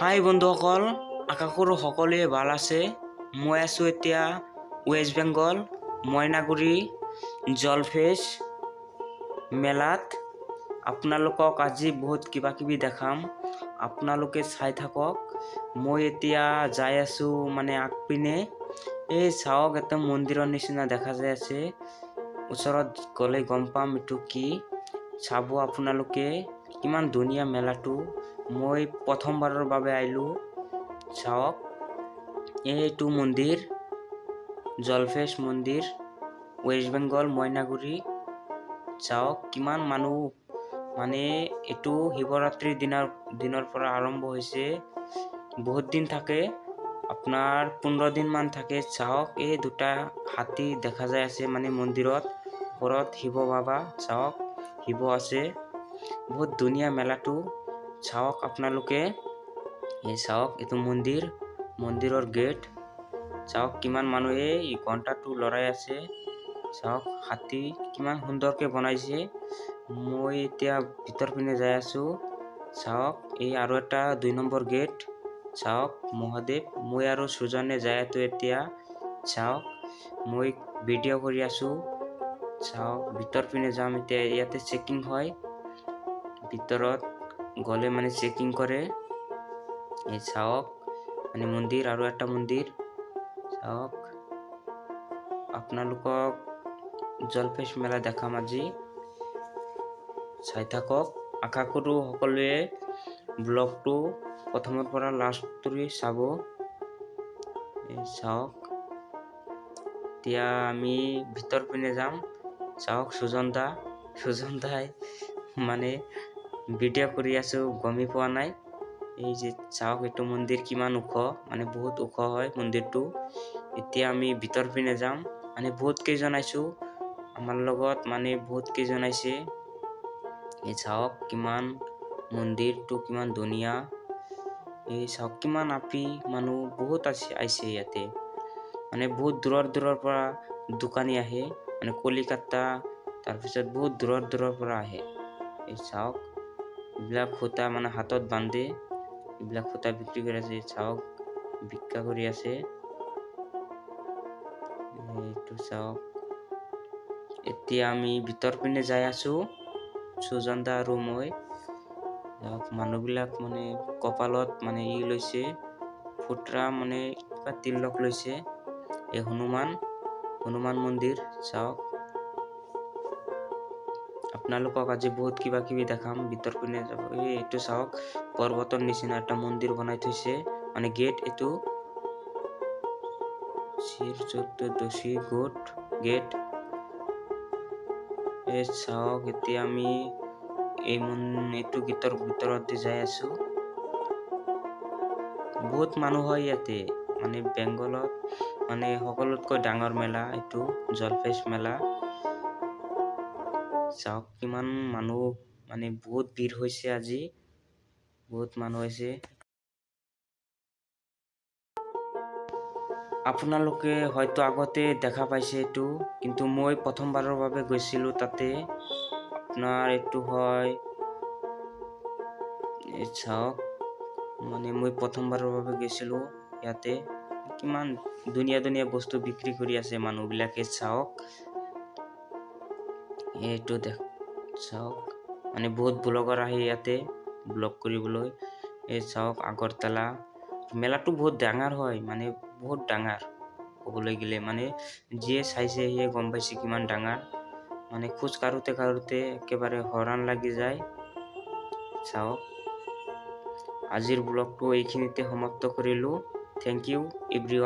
High বন্ধুসকল আশা কৰোঁ সকলোৱে ভালো আছে। মই আছোঁ এতিয়া ৱেষ্ট বেংগল মইনাগুৰি, জলফেচ মেলাত। আপোনালোকক আজি বহুত কিবা কিবি দেখাম। আপোনালোকে চাই থাকক। মই এতিয়া যাই আছোঁ মানে আগপিনে। এই চাওক, এটা মন্দিৰৰ নিচিনা দেখা যাই আছে। ওচৰত গ'লে গম পাম এইটো কি। চাব আপোনালোকে কিমান ধুনীয়া মেলাটো। মই প্ৰথমবাৰৰ বাবে আহিলোঁ। চাওক এইটো মন্দিৰ, জলফেচ মন্দিৰ, ৱেষ্ট বেংগল, মইনাগুৰি। চাওক, কিমান মানুহ। মানে এইটো শিৱৰাত্ৰিৰ দিনৰ দিনৰ পৰা আৰম্ভ হৈছে। বহুত দিন থাকে, আপোনাৰ পোন্ধৰ দিনমান থাকে। চাওক, এই দুটা হাতী দেখা যায় আছে মানে মন্দিৰত। ওপৰত শিৱ বাবা, চাওক, শিৱ আছে। বহুত ধুনীয়া মেলাটো। চাওক আপোনালোকে এই চাওক এইটো মন্দিৰ মন্দিৰৰ গেট চাওক কিমান মানুহে এই ঘণ্টাটো লৰাই আছে চাওক হাতী কিমান সুন্দৰকৈ বনাইছে মই এতিয়া ভিতৰ পিনে যাই আছোঁ চাওক এই আৰু এটা দুই নম্বৰ গেট চাওক মহাদেৱ মই আৰু সুজনে যাই আছোঁ এতিয়া চাওক মই ভিডিঅ' কৰি আছোঁ চাওক ভিতৰ পিনে যাম এতিয়া ইয়াতে চেকিং হয় ভিতৰত গ'লে মানে চেকিং কৰে এই চাওক মানে মন্দিৰ আৰু এটা মন্দিৰ চাওক আপোনালোকক জলফেচ মেলা দেখাম আজি চাই থাকক। আশা কৰোঁ সকলোৱে ব্লগটো প্ৰথমৰ পৰা লাষ্টলৈ চাব। চাওক এতিয়া আমি ভিতৰ পিনে যাম। চাওক সুজন দা সুজন দাই মানে ভিডিঅ' কৰি আছোঁ গমেই পোৱা নাই। এই যে চাওক এইটো মন্দিৰ কিমান ওখ মানে বহুত ওখ হয় মন্দিৰটো। এতিয়া আমি ভিতৰ পিনে যাম। মানে বহুত কেইজন আহিছোঁ আমাৰ লগত মানে বহুত কেইজন আহিছে এই চাওক কিমান মন্দিৰটো কিমান ধুনীয়া। এই চাওক কিমান আপি মানুহ বহুত আছে আহিছে ইয়াতে। মানে বহুত দূৰৰ দূৰৰ পৰা দোকানী আহে মানে কলিকাতা তাৰপিছত বহুত দূৰৰ দূৰৰ পৰা আহে। এই চাওক এইবিলাক সূতা মানে হাতত বান্ধে এইবিলাক সূতা বিক্ৰী কৰি আছে। চাওক, ভিক্ষা কৰি আছে। এইটো চাওক। এতিয়া আমি ভিতৰ পিনে যাই আছোঁ। সুজন দা আৰু মই চাওক মানুহবিলাক মানে কপালত মানে ই লৈছে। ফুটৰা মানে কিবা তিলক লৈছে। এই হনুমান হনুমান মন্দিৰ, চাওক। আপোনালোকক আজি বহুত কিবা কিবি দেখাম ভিতৰ পিনে যাব। এই এইটো চাওক পৰ্বতৰ নিচিনা এটা মন্দিৰ বনাই থৈছে। মানে গেট এইটো। চতুৰ্দশী গোট গেট। এই চাওক এতিয়া আমি এই মন এইটো গীতৰ ভিতৰত দি যাই আছো। বহুত মানুহ হয় ইয়াতে। মানে বেংগলত মানে সকলোতকৈ ডাঙৰ মেলা এইটো জলফেচ মেলা। চাওক, কিমান মানুহ মানে বহুত ভিৰ হৈছে আজি। বহুত মানুহ হৈছে। আপোনালোকে হয়তো আগতে দেখা পাইছে এইটো, কিন্তু মই প্ৰথমবাৰৰ বাবে গৈছিলোঁ তাতে। আপোনাৰ এইটো হয় চাওক মানে মই প্ৰথমবাৰৰ বাবে গৈছিলোঁ ইয়াতে। কিমান ধুনীয়া ধুনীয়া বস্তু বিক্ৰী কৰি আছে মানুহবিলাকে, চাওক। এইটো দেখ, চাওক। মানে বহুত ব্লগাৰ আহে ইয়াতে ব্লগ কৰিবলৈ। এই চাওক, আগৰতলা। মেলাটো বহুত ডাঙৰ হয় মানে বহুত ডাঙৰ ক'বলৈ গ'লে। মানে যিয়ে চাইছে সিয়ে গম পাইছে কিমান ডাঙৰ। মানে খোজ কাঢ়োতে কাঢ়োতে একেবাৰে হৰাণ লাগি যায়। চাওক। আজিৰ ব্লগটো এইখিনিতে সমাপ্ত কৰিলোঁ। Thank you every